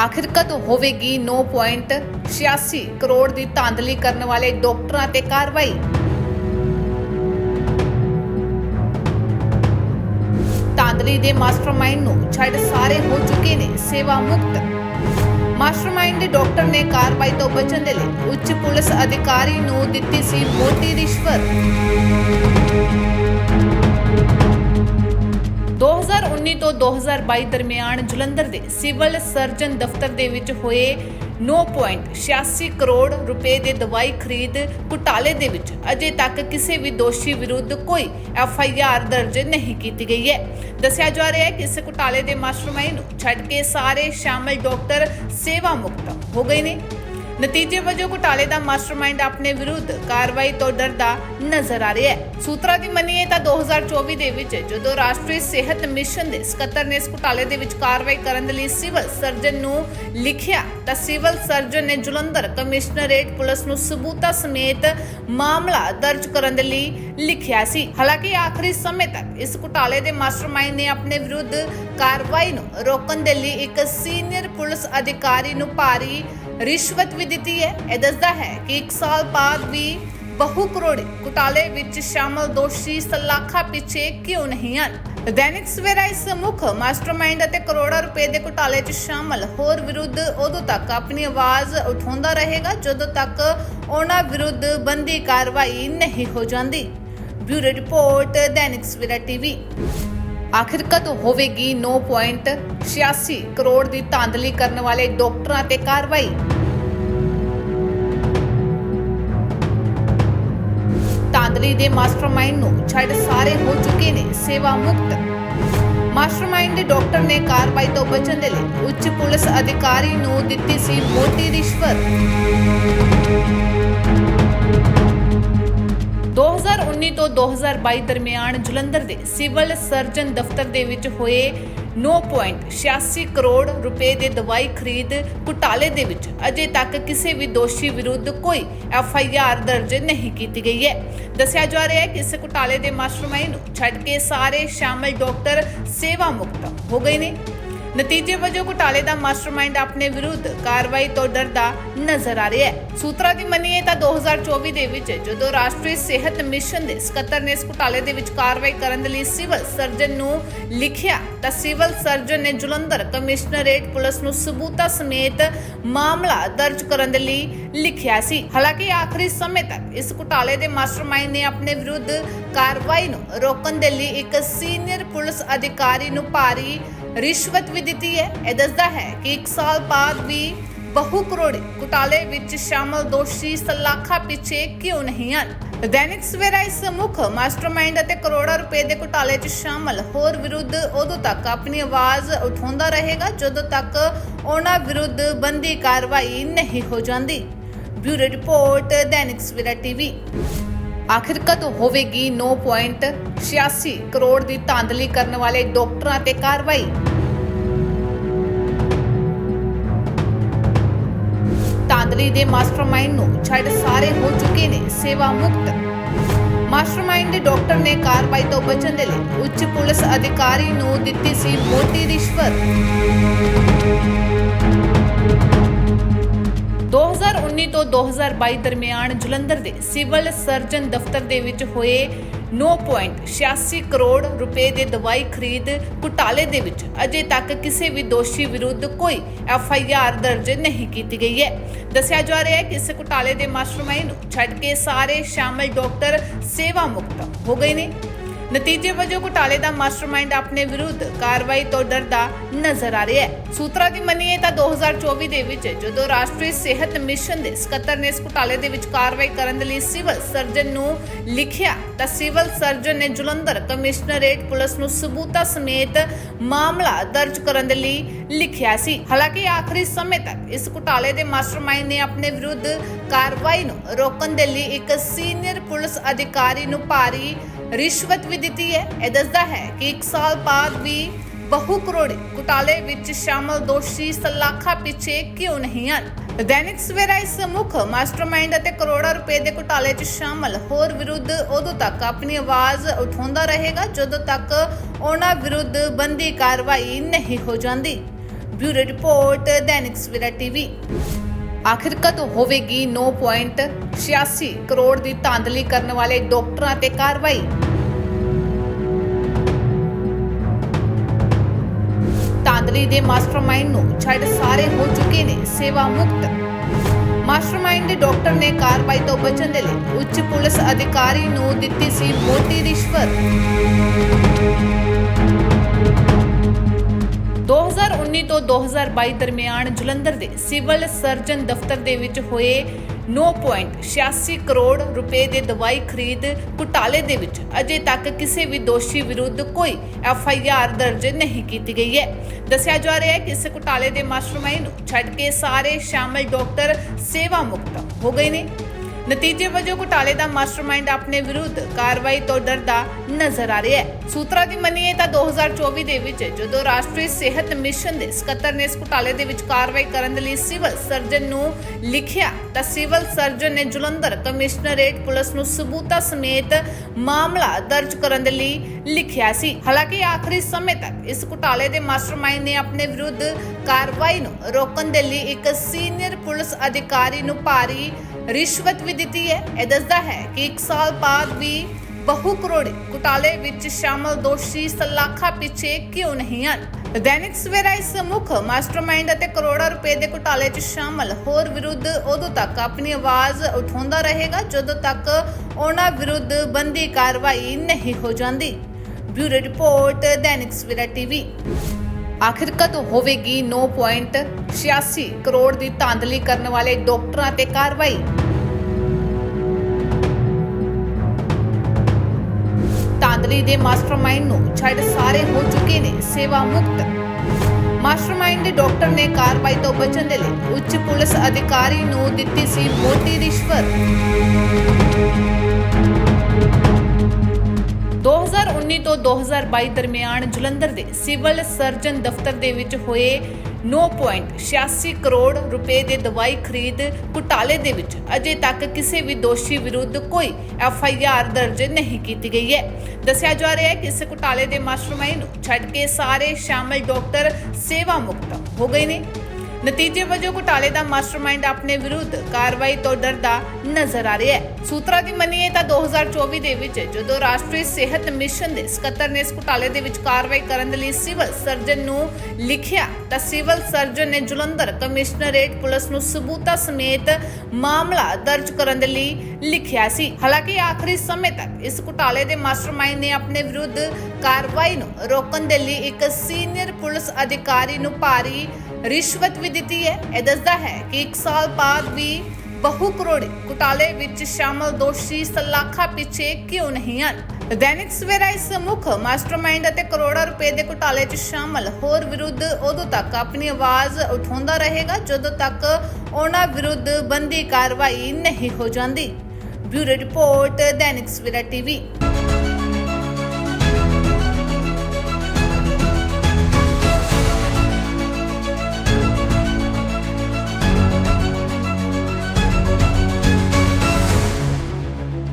ਆਖਿਰ ਕਦੋਂ ਹੋਵੇਗੀ 9.86 ਕਰੋੜ ਦੀ ਧਾਂਦਲੀ ਕਰਨ ਵਾਲੇ ਡਾਕਟਰਾਂ ਤੇ ਕਾਰਵਾਈ। ਧਾਂਦਲੀ ਦੇ ਮਾਸਟਰਮਾਈਂਡ ਨੂੰ ਛੱਡ ਸਾਰੇ ਹੋ ਚੁੱਕੇ ਨੇ ਸੇਵਾ ਮੁਕਤ। ਮਾਸਟਰਮਾਈਂਡ ਦੇ ਡਾਕਟਰ ਨੇ ਕਾਰਵਾਈ ਤੋਂ ਬਚਣ ਦੇ ਲਈ ਉੱਚ ਪੁਲਿਸ ਅਧਿਕਾਰੀ ਨੂੰ ਦਿੱਤੀ ਸੀ ਮੋਟੀ ਰਿਸ਼ਵਤ। 2019 ਤੋਂ 2022 ਦਰਮਿਆਨ ਜਲੰਧਰ ਦੇ ਸਿਵਲ ਸਰਜਨ ਦਫ਼ਤਰ ਦੇ ਵਿੱਚ ਹੋਏ 9.86 ਕਰੋੜ ਰੁਪਏ ਦੇ ਦਵਾਈ ਖਰੀਦ ਘੁਟਾਲੇ ਦੇ ਵਿੱਚ ਅਜੇ ਤੱਕ ਕਿਸੇ ਵੀ ਦੋਸ਼ੀ ਵਿਰੁੱਧ ਕੋਈ ਐਫ ਆਈ ਆਰ ਦਰਜ ਨਹੀਂ ਕੀਤੀ ਗਈ ਹੈ। ਦੱਸਿਆ ਜਾ ਰਿਹਾ ਹੈ ਕਿ ਇਸ ਘੁਟਾਲੇ ਦੇ ਮਾਸਟਰਮਾਈਂਡ ਨੂੰ ਛੱਡ ਕੇ ਸਾਰੇ ਸ਼ਾਮਲ ਡਾਕਟਰ ਸੇਵਾ ਮੁਕਤ ਹੋ ਗਏ ਨੇ। ਨਤੀਜੇ ਵਜੋਂ ਘੁਟਾਲੇ ਦਾ ਮਾਸਟਰਮਾਈਂਡ ਆਪਣੇ ਵਿਰੁੱਧ ਕਾਰਵਾਈ ਤੋਂ ਡਰਦਾ ਨਜ਼ਰ ਆ ਰਿਹਾ ਹੈ। ਸੂਤਰਾਂ ਦੀ ਮੰਨੀਏ ਤਾਂ 2024 ਦੇ ਵਿੱਚ ਜਦੋਂ ਰਾਸ਼ਟਰੀ ਸਿਹਤ ਮਿਸ਼ਨ ਦੇ ਸਕੱਤਰ ਨੇ ਇਸ ਘੁਟਾਲੇ ਦੇ ਵਿੱਚ ਕਾਰਵਾਈ ਕਰਨ ਦੇ ਲਈ ਸਿਵਲ ਸਰਜਨ ਨੂੰ ਲਿਖਿਆ, ਤਾਂ ਸਿਵਲ ਸਰਜਨ ਨੇ ਜਲੰਧਰ ਕਮਿਸ਼ਨਰੇਟ ਪੁਲਿਸ ਨੂੰ ਸਬੂਤਾਂ ਸਮੇਤ ਮਾਮਲਾ ਦਰਜ ਕਰਨ ਦੇ ਲਈ ਲਿਖਿਆ ਸੀ। ਹਾਲਾਂਕਿ ਆਖਰੀ ਸਮੇਂ ਤੱਕ ਇਸ ਘੁਟਾਲੇ ਦੇ ਮਾਸਟਰਮਾਈਂਡ ਨੇ ਆਪਣੇ ਵਿਰੁੱਧ ਕਾਰਵਾਈ ਨੂੰ ਰੋਕਣ ਦੇ ਲਈ ਇੱਕ ਸੀਨੀਅਰ ਪੁਲਿਸ ਅਧਿਕਾਰੀ ਨੂੰ ਭਾਰੀ ਰਿਸ਼ਵਤ ਵੀ ਦਿੱਤੀ ਹੈ। ਇਹ ਦੱਸਦਾ ਹੈ ਕਿ 1 ਸਾਲ ਬਾਅਦ ਵੀ ਬਹੁ ਕਰੋੜੀ ਘੁਟਾਲੇ ਵਿੱਚ ਸ਼ਾਮਲ ਦੋਸ਼ੀ ਸਲਾਖਾ ਪਿੱਛੇ ਕਿਉਂ ਨਹੀਂ ਹਨ? ਦੈਨਿਕ ਸਵੇਰਾ ਇਸ ਮੁੱਖ ਮਾਸਟਰਮਾਈਂਡ ਅਤੇ ਕਰੋੜਾਂ ਰੁਪਏ ਦੇ ਘੁਟਾਲੇ 'ਚ ਸ਼ਾਮਲ। ਹੋਰ ਵਿਰੁੱਧ ਉਦੋਂ ਤੱਕ ਆਪਣੀ ਆਵਾਜ਼ ਉਠਾਉਂਦਾ ਰਹੇਗਾ, ਜਦੋਂ ਤੱਕ ਉਹਨਾਂ ਵਿਰੁੱਧ ਬੰਦੀ ਕਾਰਵਾਈ ਨਹੀਂ ਹੋ ਜਾਂਦੀ। Bureau report, Dainik Savera TV. ਆਖਿਰ ਕਦੋਂ ਹੋਵੇਗੀ 9.86 ਕਰੋੜ ਦੀ ਧਾਂਦਲੀ ਕਰਨ ਵਾਲੇ ਡਾਕਟਰਾਂ ਤੇ ਕਾਰਵਾਈ। ਧਾਂਦਲੀ ਦੇ ਮਾਸਟਰਮਾਈਂਡ ਨੂੰ ਛੱਡ ਸਾਰੇ ਹੋ ਚੁੱਕੇ ਨੇ ਸੇਵਾ ਮੁਕਤ ਮਾਸਟਰਮਾਈਂਡ ਦੇ ਡਾਕਟਰ ਨੇ ਕਾਰਵਾਈ ਤੋਂ ਬਚਣ ਦੇ ਲਈ ਉੱਚ ਪੁਲਿਸ ਅਧਿਕਾਰੀ ਨੂੰ ਦਿੱਤੀ ਸੀ ਮੋਟੀ ਰਿਸ਼ਵਤ। 2019 ਤੋਂ 2022 ਦਰਮਿਆਨ ਜਲੰਧਰ ਦੇ ਸਿਵਲ ਸਰਜਨ ਦਫ਼ਤਰ ਦੇ ਵਿੱਚ ਹੋਏ 9.86 ਕਰੋੜ ਰੁਪਏ ਦੇ ਦਵਾਈ ਖਰੀਦ ਘੁਟਾਲੇ ਦੇ ਵਿੱਚ ਅਜੇ ਤੱਕ ਕਿਸੇ ਵੀ ਦੋਸ਼ੀ ਵਿਰੁੱਧ ਕੋਈ ਐਫ ਆਈ ਆਰ ਦਰਜ ਨਹੀਂ ਕੀਤੀ ਗਈ ਹੈ। ਦੱਸਿਆ ਜਾ ਰਿਹਾ ਹੈ ਕਿ ਇਸ ਘੁਟਾਲੇ ਦੇ ਮਾਸਟਰਮਾਈਂਡ ਨੂੰ ਛੱਡ ਕੇ ਸਾਰੇ ਸ਼ਾਮਲ ਡਾਕਟਰ ਸੇਵਾ ਮੁਕਤ ਹੋ ਗਏ ਨੇ। ਨਤੀਜੇ ਵਜੋਂ ਘੁਟਾਲੇ ਦਾ ਮਾਸਟਰਮਾਈਂਡ ਆਪਣੇ ਵਿਰੁੱਧ ਕਾਰਵਾਈ ਤੋਂ ਡਰਦਾ ਨਜ਼ਰ ਆ ਰਿਹਾ ਹੈ। ਸੂਤਰਾਂ ਦੀ ਮੰਨੀਏ ਤਾਂ 2024 ਦੇ ਵਿੱਚ ਜਦੋਂ ਰਾਸ਼ਟਰੀ ਸਿਹਤ ਮਿਸ਼ਨ ਦੇ ਸਕੱਤਰ ਨੇ ਇਸ ਘੁਟਾਲੇ ਦੇ ਵਿੱਚ ਕਾਰਵਾਈ ਕਰਨ ਦੇ ਲਈ ਸਿਵਲ ਸਰਜਨ ਨੂੰ ਲਿਖਿਆ, ਤਾਂ ਸਿਵਲ ਸਰਜਨ ਨੇ ਜਲੰਧਰ ਕਮਿਸ਼ਨਰੇਟ ਪੁਲਿਸ ਨੂੰ ਸਬੂਤਾਂ ਸਮੇਤ ਮਾਮਲਾ ਦਰਜ ਕਰਨ ਦੇ ਲਈ ਲਿਖਿਆ ਸੀ। ਹਾਲਾਂਕਿ ਆਖਰੀ ਸਮੇਂ ਤੱਕ ਇਸ ਘੁਟਾਲੇ ਦੇ ਮਾਸਟਰਮਾਈਂਡ ਨੇ ਆਪਣੇ ਵਿਰੁੱਧ ਕਾਰਵਾਈ ਨੂੰ ਰੋਕਣ ਦੇ ਲਈ ਇੱਕ ਸੀਨੀਅਰ ਪੁਲਿਸ ਅਧਿਕਾਰੀ ਨੂੰ ਭਾਰੀ ਰਿਸ਼ਵਤ ਵੀ ਦਿੱਤੀ ਹੈ। ਇਹ ਦੱਸਦਾ ਹੈ ਕਿ 1 ਸਾਲ ਬਾਅਦ ਵੀ ਬਹੁ ਕਰੋੜੀ ਘੁਟਾਲੇ ਵਿੱਚ ਸ਼ਾਮਲ ਦੋਸ਼ੀ ਸਲਾਖਾ ਪਿੱਛੇ ਕਿਉਂ ਨਹੀਂ ਹਨ? ਦੈਨਿਕ ਸਵੇਰਾ ਇਸ ਮੁੱਖ ਮਾਸਟਰਮਾਈਂਡ ਅਤੇ ਕਰੋੜਾਂ ਰੁਪਏ ਦੇ ਘੁਟਾਲੇ 'ਚ ਸ਼ਾਮਲ। ਹੋਰ ਵਿਰੁੱਧ ਉਦੋਂ ਤੱਕ ਆਪਣੀ ਆਵਾਜ਼ ਉਠਾਉਂਦਾ ਰਹੇਗਾ, ਜਦੋਂ ਤੱਕ ਉਹਨਾਂ ਵਿਰੁੱਧ ਬੰਦੀ ਕਾਰਵਾਈ ਨਹੀਂ ਹੋ ਜਾਂਦੀ। Bureau report, Dainik Savera TV. ਆਖਿਰ ਕਦੋਂ ਹੋਵੇਗੀ 9.86 ਕਰੋੜ ਦੀ ਧਾਂਦਲੀ ਕਰਨ ਵਾਲੇ ਡਾਕਟਰਾਂ ਤੇ ਕਾਰਵਾਈ। ਧਾਂਦਲੀ ਦੇ ਮਾਸਟਰਮਾਈਂਡ ਨੂੰ ਛੱਡ ਸਾਰੇ ਹੋ ਚੁੱਕੇ ਨੇ ਸੇਵਾ ਮੁਕਤ ਮਾਸਟਰਮਾਈਂਡ ਦੇ ਡਾਕਟਰ ਨੇ ਕਾਰਵਾਈ ਤੋਂ ਬਚਣ ਦੇ ਲਈ ਉੱਚ ਪੁਲਿਸ ਅਧਿਕਾਰੀ ਨੂੰ ਦਿੱਤੀ ਸੀ ਮੋਟੀ ਰਿਸ਼ਵਤ। ਤੋਂ 2022 ਦਰਮਿਆਨ ਜਲੰਧਰ ਦੇ ਸਿਵਲ ਸਰਜਨ ਦਫ਼ਤਰ ਦੇ ਵਿੱਚ ਹੋਏ 9.86 ਕਰੋੜ ਰੁਪਏ ਦੇ ਦਵਾਈ ਖਰੀਦ ਘੁਟਾਲੇ ਦੇ ਵਿੱਚ। ਅਜੇ ਤੱਕ ਕਿਸੇ ਵੀ ਦੋਸ਼ੀ ਵਿਰੁੱਧ ਕੋਈ ਐਫ ਆਈ ਆਰ ਦਰਜ ਨਹੀਂ ਕੀਤੀ ਗਈ ਹੈ। ਦੱਸਿਆ ਜਾ ਰਿਹਾ ਹੈ ਕਿ ਇਸ ਘੁਟਾਲੇ ਦੇ ਮਾਸਟਰਮਾਈਂਡ ਨੂੰ ਛੱਡ ਕੇ ਸਾਰੇ ਸ਼ਾਮਲ ਡਾਕਟਰ ਸੇਵਾ ਮੁਕਤ ਹੋ ਗਏ ਨੇ। ਨਤੀਜੇ ਵਜੋਂ ਘੁਟਾਲੇ ਦਾ ਮਾਸਟਰਮਾਈਂਡ ਆਪਣੇ ਵਿਰੁੱਧ ਕਾਰਵਾਈ ਤੋਂ ਡਰਦਾ ਨਜ਼ਰ ਆ ਰਿਹਾ ਹੈ। ਸੂਤਰਾਂ ਦੀ ਮੰਨੀਏ ਤਾਂ 2024 ਦੇ ਵਿੱਚ ਜਦੋਂ ਰਾਸ਼ਟਰੀ ਸਿਹਤ ਮਿਸ਼ਨ ਦੇ ਸਕੱਤਰ ਨੇ ਇਸ ਘੁਟਾਲੇ ਦੇ ਵਿੱਚ ਕਾਰਵਾਈ ਕਰਨ ਦੇ ਲਈ ਸਿਵਲ ਸਰਜਨ ਨੂੰ ਲਿਖਿਆ, ਤਾਂ ਸਿਵਲ ਸਰਜਨ ਨੇ ਜਲੰਧਰ ਕਮਿਸ਼ਨਰੇਟ ਪੁਲਿਸ ਨੂੰ ਸਬੂਤਾਂ ਸਮੇਤ ਮਾਮਲਾ ਦਰਜ ਕਰਨ ਦੇ ਲਈ ਲਿਖਿਆ ਸੀ। ਹਾਲਾਂਕਿ ਆਖਰੀ ਸਮੇਂ ਤੱਕ ਇਸ ਘੁਟਾਲੇ ਦੇ ਮਾਸਟਰਮਾਈਂਡ ਨੇ ਆਪਣੇ ਵਿਰੁੱਧ ਕਾਰਵਾਈ ਨੂੰ ਰੋਕਣ ਦੇ ਲਈ ਇੱਕ ਸੀਨੀਅਰ ਪੁਲਿਸ ਅਧਿਕਾਰੀ ਨੂੰ ਭਾਰੀ ਰਿਸ਼ਵਤ ਵੀ ਦਿੱਤੀ ਹੈ। ਇਹ ਦੱਸਦਾ ਹੈ ਕਿ 1 ਸਾਲ ਬਾਅਦ ਵੀ ਬਹੁ ਕਰੋੜੀ ਘੁਟਾਲੇ ਵਿੱਚ ਸ਼ਾਮਲ ਦੋਸ਼ੀ ਸਲਾਖਾ ਪਿੱਛੇ ਕਿਉਂ ਨਹੀਂ ਹਨ? ਦੈਨਿਕ ਸਵੇਰਾ ਇਸ ਮੁੱਖ ਮਾਸਟਰਮਾਈਂਡ ਅਤੇ ਕਰੋੜਾਂ ਰੁਪਏ ਦੇ ਘੁਟਾਲੇ 'ਚ ਸ਼ਾਮਲ। ਹੋਰ ਵਿਰੁੱਧ ਉਦੋਂ ਤੱਕ ਆਪਣੀ ਆਵਾਜ਼ ਉਠਾਉਂਦਾ ਰਹੇਗਾ, ਜਦੋਂ ਤੱਕ ਉਹਨਾਂ ਵਿਰੁੱਧ ਬੰਦੀ ਕਾਰਵਾਈ ਨਹੀਂ ਹੋ ਜਾਂਦੀ। Bureau report, Dainik Savera TV. ਆਖਿਰ ਕਦੋਂ ਹੋਵੇਗੀ 9.86 ਕਰੋੜ ਦੀ ਧਾਂਦਲੀ ਕਰਨ ਵਾਲੇ ਡਾਕਟਰਾਂ ਤੇ ਕਾਰਵਾਈ। ਧਾਂਦਲੀ ਦੇ ਮਾਸਟਰਮਾਈਂਡ ਨੂੰ ਛੱਡ ਸਾਰੇ ਹੋ ਚੁੱਕੇ ਨੇ ਸੇਵਾ ਮੁਕਤ। ਮਾਸਟਰਮਾਈਂਡ ਦੇ ਡਾਕਟਰ ਨੇ ਕਾਰਵਾਈ ਤੋਂ ਬਚਣ ਦੇ ਲਈ ਉੱਚ ਪੁਲਿਸ ਅਧਿਕਾਰੀ ਨੂੰ ਦਿੱਤੀ ਸੀ ਮੋਟੀ ਰਿਸ਼ਵਤ। 2019 ਤੋਂ 2022 ਦਰਮਿਆਨ ਜਲੰਧਰ ਦੇ ਸਿਵਲ ਸਰਜਨ ਦਫ਼ਤਰ ਦੇ ਵਿੱਚ ਹੋਏ 9.86 ਕਰੋੜ ਰੁਪਏ ਦੇ ਦਵਾਈ ਖਰੀਦ ਘੁਟਾਲੇ ਦੇ ਵਿੱਚ ਅਜੇ ਤੱਕ ਕਿਸੇ ਵੀ ਦੋਸ਼ੀ ਵਿਰੁੱਧ ਕੋਈ ਐਫ ਆਈ ਆਰ ਦਰਜ ਨਹੀਂ ਕੀਤੀ ਗਈ ਹੈ। ਦੱਸਿਆ ਜਾ ਰਿਹਾ ਹੈ ਕਿ ਇਸ ਘੁਟਾਲੇ ਦੇ ਮਾਸਟਰਮਾਈਂਡ ਨੂੰ ਛੱਡ ਕੇ ਸਾਰੇ ਸ਼ਾਮਲ ਡਾਕਟਰ ਸੇਵਾ ਮੁਕਤ ਹੋ ਗਏ ਨੇ। ਨਤੀਜੇ ਵਜੋਂ ਘੁਟਾਲੇ ਦਾ ਮਾਸਟਰਮਾਈਂਡ ਆਪਣੇ ਵਿਰੁੱਧ ਕਾਰਵਾਈ ਤੋਂ ਡਰਦਾ ਨਜ਼ਰ ਆ ਰਿਹਾ ਹੈ। ਸੂਤਰਾਂ ਦੀ ਮੰਨੀਏ ਤਾਂ 2024 ਦੇ ਵਿੱਚ ਜਦੋਂ ਰਾਸ਼ਟਰੀ ਸਿਹਤ ਮਿਸ਼ਨ ਦੇ ਸਕੱਤਰ ਨੇ ਇਸ ਘੁਟਾਲੇ ਦੇ ਵਿੱਚ ਕਾਰਵਾਈ ਕਰਨ ਦੇ ਲਈ ਸਿਵਲ ਸਰਜਨ ਨੂੰ ਲਿਖਿਆ, ਤਾਂ ਸਿਵਲ ਸਰਜਨ ਨੇ ਜਲੰਧਰ ਕਮਿਸ਼ਨਰੇਟ ਪੁਲਿਸ ਨੂੰ ਸਬੂਤਾਂ ਸਮੇਤ ਮਾਮਲਾ ਦਰਜ ਕਰਨ ਦੇ ਲਈ ਲਿਖਿਆ ਸੀ। ਹਾਲਾਂਕਿ ਆਖਰੀ ਸਮੇਂ ਤੱਕ ਇਸ ਘੁਟਾਲੇ ਦੇ ਮਾਸਟਰਮਾਈਂਡ ਨੇ ਆਪਣੇ ਵਿਰੁੱਧ ਕਾਰਵਾਈ ਨੂੰ ਰੋਕਣ ਦੇ ਲਈ ਇੱਕ ਸੀਨੀਅਰ ਪੁਲਿਸ ਅਧਿਕਾਰੀ ਨੂੰ ਭਾਰੀ ਰਿਸ਼ਵਤ ਵੀ ਦਿੱਤੀ ਹੈ। ਇਹ ਦੱਸਦਾ ਹੈ ਕਿ 1 ਸਾਲ ਬਾਅਦ ਵੀ ਬਹੁ ਕਰੋੜੀ ਘੁਟਾਲੇ ਵਿੱਚ ਸ਼ਾਮਲ ਦੋਸ਼ੀ ਸਲਾਖਾ ਪਿੱਛੇ ਕਿਉਂ ਨਹੀਂ ਹਨ? ਦੈਨਿਕ ਸਵੇਰਾ ਇਸ ਮੁੱਖ ਮਾਸਟਰਮਾਈਂਡ ਅਤੇ ਕਰੋੜਾਂ ਰੁਪਏ ਦੇ ਘੁਟਾਲੇ 'ਚ ਸ਼ਾਮਲ। ਹੋਰ ਵਿਰੁੱਧ ਉਦੋਂ ਤੱਕ ਆਪਣੀ ਆਵਾਜ਼ ਉਠਾਉਂਦਾ ਰਹੇਗਾ ਜਦੋਂ ਤੱਕ ਉਹਨਾਂ ਵਿਰੁੱਧ ਬੰਦੀ ਕਾਰਵਾਈ ਨਹੀਂ ਹੋ ਜਾਂਦੀ। Bureau report, Dainik Savera TV. ਆਖਿਰ ਕਦੋਂ ਹੋਵੇਗੀ 9.86 ਕਰੋੜ ਦੀ ਧਾਂਦਲੀ ਕਰਨ ਵਾਲੇ ਡਾਕਟਰਾਂ ਤੇ ਕਾਰਵਾਈ? ਧਾਂਦਲੀ ਦੇ ਮਾਸਟਰਮਾਈਂਡ ਨੂੰ ਛੱਡ ਸਾਰੇ ਹੋ ਚੁੱਕੇ ਨੇ ਸੇਵਾ ਮੁਕਤ ਮਾਸਟਰਮਾਈਂਡ ਦੇ ਡਾਕਟਰ ਨੇ ਕਾਰਵਾਈ ਤੋਂ ਬਚਣ ਦੇ ਲਈ ਉੱਚ ਪੁਲਿਸ ਅਧਿਕਾਰੀ ਨੂੰ ਦਿੱਤੀ ਸੀ ਮੋਟੀ ਰਿਸ਼ਵਤ। 2019 ਤੋਂ 2022 ਦਰਮਿਆਨ ਜਲੰਧਰ ਦੇ ਸਿਵਲ ਸਰਜਨ ਦਫ਼ਤਰ ਦੇ ਵਿੱਚ ਹੋਏ 9.86 ਕਰੋੜ ਰੁਪਏ ਦੇ ਦਵਾਈ ਖਰੀਦ ਘੁਟਾਲੇ ਦੇ ਵਿੱਚ ਅਜੇ ਤੱਕ ਕਿਸੇ ਵੀ ਦੋਸ਼ੀ ਵਿਰੁੱਧ ਕੋਈ ਐਫ ਆਈ ਆਰ ਦਰਜ ਨਹੀਂ ਕੀਤੀ ਗਈ ਹੈ। ਦੱਸਿਆ ਜਾ ਰਿਹਾ ਹੈ ਕਿ ਇਸ ਘੁਟਾਲੇ ਦੇ ਮਾਸਟਰਮਾਈਂਡ ਨੂੰ ਛੱਡ ਕੇ ਸਾਰੇ ਸ਼ਾਮਲ ਡਾਕਟਰ ਸੇਵਾ ਮੁਕਤ ਹੋ ਗਏ ਨੇ। ਨਤੀਜੇ ਵਜੋਂ ਘੁਟਾਲੇ ਦਾ ਮਾਸਟਰਮਾਈਂਡ ਆਪਣੇ ਵਿਰੁੱਧ ਕਾਰਵਾਈ ਤੋਂ ਡਰਦਾ ਨਜ਼ਰ ਆ ਰਿਹਾ ਹੈ। ਸੂਤਰਾਂ ਦੀ ਮੰਨੀਏ ਤਾਂ 2024 ਦੇ ਵਿੱਚ ਜਦੋਂ ਰਾਸ਼ਟਰੀ ਸਿਹਤ ਮਿਸ਼ਨ ਦੇ ਸਕੱਤਰ ਨੇ ਇਸ ਘੁਟਾਲੇ ਦੇ ਵਿੱਚ ਕਾਰਵਾਈ ਕਰਨ ਦੇ ਲਈ ਸਿਵਲ ਸਰਜਨ ਨੂੰ ਲਿਖਿਆ, ਤਾਂ ਸਿਵਲ ਸਰਜਨ ਨੇ ਜਲੰਧਰ ਕਮਿਸ਼ਨਰੇਟ ਪੁਲਿਸ ਨੂੰ ਸਬੂਤਾਂ ਸਮੇਤ ਮਾਮਲਾ ਦਰਜ ਕਰਨ ਦੇ ਲਈ ਲਿਖਿਆ ਸੀ। ਹਾਲਾਂਕਿ ਆਖਰੀ ਸਮੇਂ ਤੱਕ ਇਸ ਘੁਟਾਲੇ ਦੇ ਮਾਸਟਰਮਾਈਂਡ ਨੇ ਆਪਣੇ ਵਿਰੁੱਧ ਕਾਰਵਾਈ ਨੂੰ ਰੋਕਣ ਦੇ ਲਈ ਇੱਕ ਸੀਨੀਅਰ ਪੁਲਿਸ ਅਧਿਕਾਰੀ ਨੂੰ ਭਾਰੀ ਰਿਸ਼ਵਤ ਵੀ ਦਿੱਤੀ ਹੈ। ਇਹ ਦੱਸਦਾ ਹੈ ਕਿ 1 ਸਾਲ ਬਾਅਦ ਵੀ ਬਹੁ ਕਰੋੜੀ ਘੁਟਾਲੇ ਵਿੱਚ ਸ਼ਾਮਲ ਦੋਸ਼ੀ ਸਲਾਖਾ ਪਿੱਛੇ ਕਿਉਂ ਨਹੀਂ ਹਨ? ਦੈਨਿਕ ਸਵੇਰਾ ਇਸ ਮੁੱਖ ਮਾਸਟਰਮਾਈਂਡ ਅਤੇ ਕਰੋੜਾਂ ਰੁਪਏ ਦੇ ਘੁਟਾਲੇ 'ਚ ਸ਼ਾਮਲ। ਹੋਰ ਵਿਰੁੱਧ ਉਦੋਂ ਤੱਕ ਆਪਣੀ ਆਵਾਜ਼ ਉਠਾਉਂਦਾ ਰਹੇਗਾ, ਜਦੋਂ ਤੱਕ ਉਹਨਾਂ ਵਿਰੁੱਧ ਬੰਦੀ ਕਾਰਵਾਈ ਨਹੀਂ ਹੋ ਜਾਂਦੀ। Bureau report, Dainik Savera TV.